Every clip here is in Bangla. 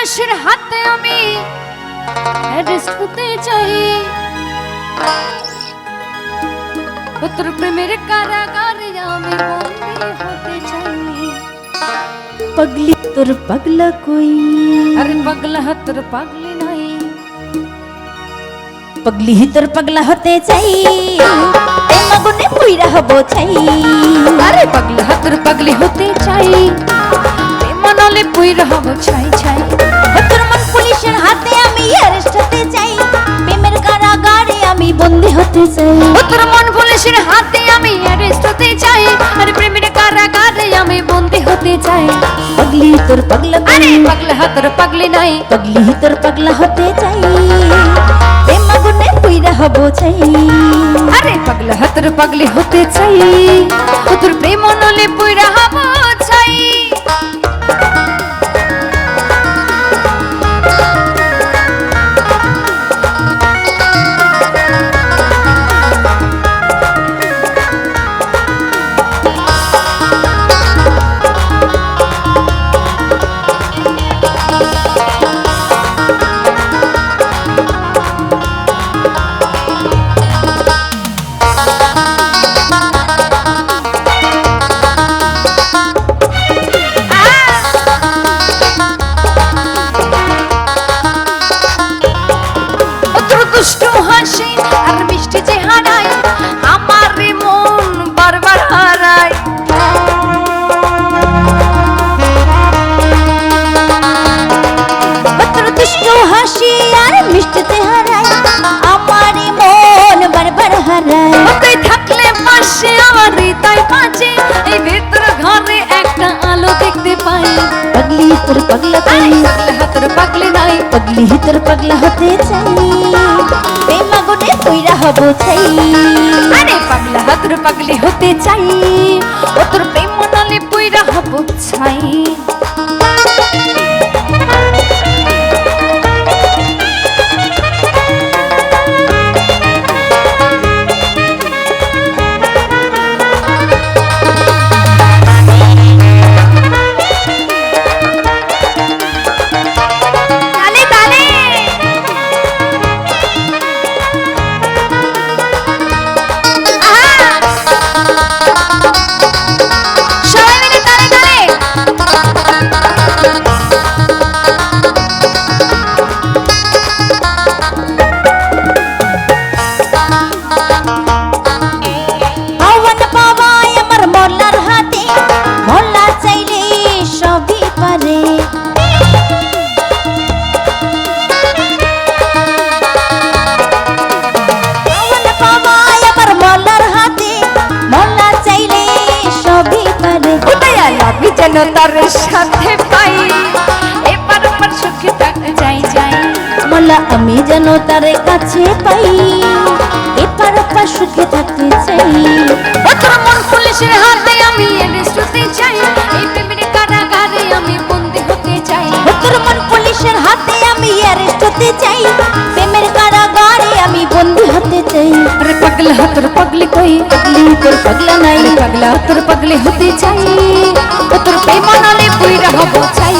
মানুষের হাতে আমি অ্যাডজাস্ট হতে চাই তোর প্রেমের কারাগারে আমি বন্দী হতে চাই পাগলি তোর পাগলা কই আরে পাগলা তোর পাগলি নাই পাগলি তোর পাগলা হতে চাই মগুনে পুইরা হব চাই আরে পাগলা তোর পাগলি হতে চাই মনলে পুইরা হব চাই হতে চাই। তোর মন পুলিশের হাতে আমি অ্যারেস্ট হতে চাই। আর প্রেমের কারাগারে আমি বন্দি হতে চাই। পাগলি তোর পাগলা আরে পাগলা। তোর পাগলি নাই। পাগলি তোর পাগলা হতে চাই। প্রেম আগুনে পুইরা হব চাই। আরে পাগলা তোর পাগলি হতে চাই। তোর প্রেম নলে পুইরা হব দুষ্ট হাসি আর মিষ্টি চেহারায় আমার মন বারবার হারায়। দুষ্ট হাসি আর মিষ্টি চেহারায় আমার মন বারবার হারায়। থাকলে পাশে, আমার হৃদয় বাজে এই ভেতর তোর পাগলা চাই পাগলা তোর পাগলি নাই পাগলি তোর পাগলা হতে চাই। এই মাগনে তৈরা হব চাই আরে পাগলা তোর পাগলি হতে চাই, ও তোর প্রেম নালে পইরা হব চাই যেন তার সাথে পাই। এবার আমার সুখে থাকতে যাই যাই। মোল্লা আমি যেন তার কাছে পাই। এপার ওপার সুখে থাকতে চাই তোর মন পুলিশের হাতে আমি অ্যারেস্ট হতে চাই। এই প্রেমের কারাগারে আমি বন্দি হতে চাই। তোর মন পুলিশের হাতে আমি অ্যারেস্ট হতে চাই। প্রেমের কারাগারে আমি বন্দি হতে চাই। পাগলা তোর পাগলি কই? পাগলি তোর পাগলা নাই, পাগলা তোর পাগলি হতে চাই। ও তোর বেমানালে বইরা হব চাই।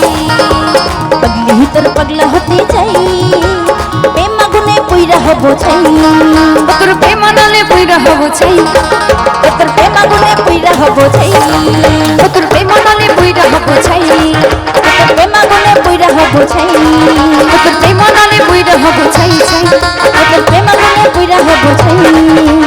পাগলি তোর পাগলা হতে চাই প্রেম আগুনে পুইরা হব চাই। ও তোর বেমানালে বইরা হব চাই, ও তোর প্রেম আগুনে পুইরা হব চাই। ও তোর বেমানালে বইরা হব চাই। you.